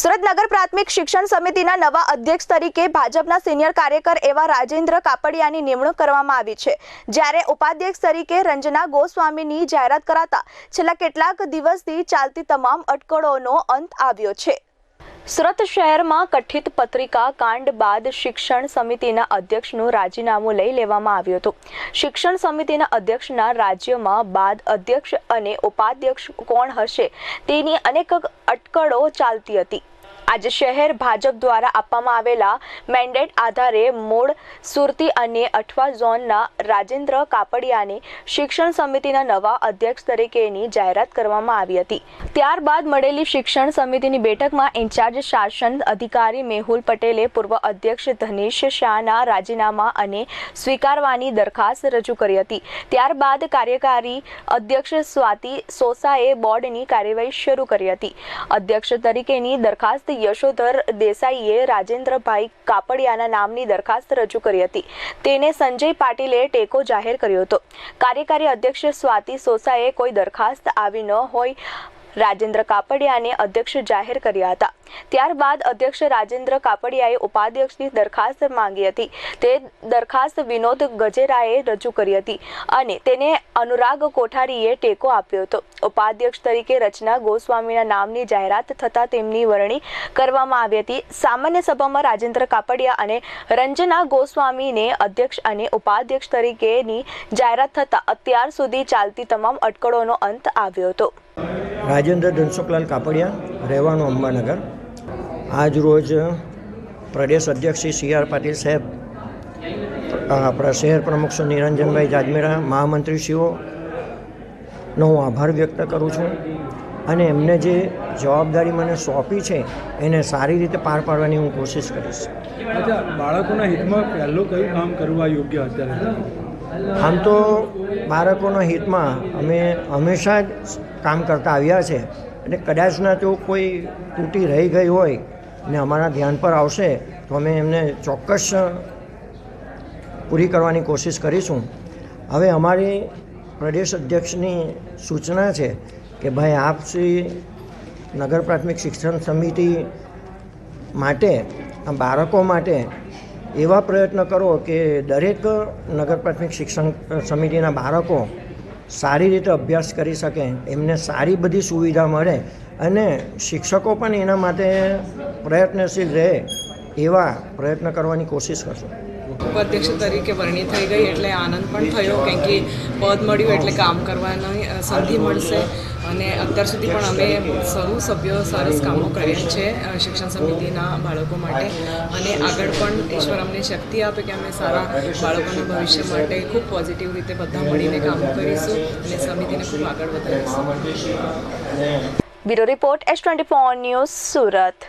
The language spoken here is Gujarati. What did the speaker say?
સુરત નગર પ્રાથમિક શિક્ષણ સમિતિના નવા અધ્યક્ષ તરીકે ભાજપના સિનિયર કાર્યકર એવા રાજેન્દ્ર કાપડિયાની નિમણૂક કરવામાં આવી છે. જ્યારે ઉપાધ્યક્ષ તરીકે રંજના ગોસ્વામીની જાહેરાત કરાતા છેલ્લા કેટલાક દિવસથી ચાલતી તમામ અટકળોનો અંત આવ્યો છે. સુરત શહેરમાં કથિત પત્રિકા કાંડ બાદ શિક્ષણ સમિતિના અધ્યક્ષનું રાજીનામું લઈ લેવામાં આવ્યું હતું. શિક્ષણ સમિતિના અધ્યક્ષના રાજ્યમાં બાદ અધ્યક્ષ અને ઉપાધ્યક્ષ કોણ હશે તેની અનેક અટકળો ચાલતી હતી. આજે શહેર ભાજપ દ્વારા આપવામાં આવેલા મેન્ડેટ આધારે મૂળ, સુરતી અને અઠવા ઝોનના રાજેન્દ્ર કાપડિયાને શિક્ષણ સમિતિના નવા અધ્યક્ષ તરીકેની જાહેરાત કરવામાં આવી હતી. ત્યારબાદ મળેલી શિક્ષણ સમિતિની બેઠકમાં ઇન્ચાર્જ શાસન અધિકારી મેહુલ પટેલે પૂર્વ અધ્યક્ષ ધનેશ શાહના રાજીનામા અને સ્વીકારવાની દરખાસ્ત રજૂ કરી હતી. ત્યારબાદ કાર્યકારી અધ્યક્ષ સ્વાતિ સોસાએ બોર્ડની કાર્યવાહી શરૂ કરી હતી. અધ્યક્ષ તરીકેની દરખાસ્ત યશોધર દેસાઈએ રાજેન્દ્રભાઈ કાપડિયાના નામની દરખાસ્ત રજૂ કરી હતી. તેને સંજય પાટીલે ટેકો જાહેર કર્યો હતો. કાર્યકારી અધ્યક્ષ સ્વાતિ સોસાએ કોઈ દરખાસ્ત આવી ન હોય રાજેન્દ્ર કાપડિયાને અધ્યક્ષ જાહેર કર્યા હતા. ત્યારબાદ અધ્યક્ષ રાજેન્દ્ર કાપડિયાએ ઉપાધ્યક્ષની દરખાસ્ત માંગી હતી. તે દરખાસ્ત વિનોદ ગજેરાએ રજૂ કરી હતી અને તેને અનુરાગ કોઠારીએ ટેકો આપ્યો હતો. ઉપાધ્યક્ષ તરીકે રચના ગોસ્વામીના નામની જાહેરાત થતાં તેમની વરણી કરવામાં આવી હતી. સામાન્ય સભામાં રાજેન્દ્ર કાપડિયા અને રંજના ગોસ્વામીને અધ્યક્ષ અને ઉપાધ્યક્ષ તરીકેની જાહેરાત થતાં અત્યાર સુધી ચાલતી તમામ અટકળોનો અંત આવ્યો હતો. રાજેન્દ્ર ધનસુખલાલ કાપડિયા રહેવાનું અંબાનગર. આજ રોજ પ્રદેશ અધ્યક્ષ શ્રી સી આર પાટીલ સાહેબ આપણા શહેર પ્રમુખ શ્રી નિરંજનભાઈ જાજમેરા મહામંત્રીશ્રીઓનો હું આભાર વ્યક્ત કરું છું. અને એમને જે જવાબદારી મને સોંપી છે એને સારી રીતે પાર પાડવાની હું કોશિશ કરીશ. બાળકોના હિતમાં પહેલું કયું કામ કરવા યોગ્ય અત્યારે? આમ તો બાળકોના હિતમાં અમે હંમેશા જ કામ કરતા આવ્યા છે. અને કદાચના જો કોઈ તૂટી રહી ગઈ હોય ને અમારા ધ્યાન પર આવશે, તો અમે એમને ચોક્કસ પૂરી કરવાની કોશિશ કરીશું. હવે અમારી પ્રદેશ અધ્યક્ષની સૂચના છે કે ભાઈ આપ શ્રી નગર પ્રાથમિક શિક્ષણ સમિતિ માટે બાળકો માટે એવા પ્રયત્ન કરો કે દરેક નગર પ્રાથમિક શિક્ષણ સમિતિના બાળકો સારી રીતે અભ્યાસ કરી શકે, એમને સારી બધી સુવિધા મળે અને શિક્ષકો પણ એના માટે પ્રયત્નશીલ રહે એવા પ્રયત્ન કરવાની કોશિશ કરશું. ઉપાધ્યક્ષ તરીકે વરણી થઈ ગઈ એટલે આનંદ પણ થયો, કેમ કે પદ મળ્યું એટલે કામ કરવાની સંધિ મળશે. અને અત્યાર સુધી પણ અમે સૌ સભ્યો સરસ કામો કર્યા છે શિક્ષણ સમિતિના બાળકો માટે. અને આગળ પણ ઈશ્વર અમને શક્તિ આપે કે અમે સારા બાળકોના ભવિષ્ય માટે ખૂબ પોઝિટિવ રીતે બધા મળીને કામો કરીશું અને સમિતિને ખૂબ આગળ વધારીશું. Bureau report S twenty four news Surat.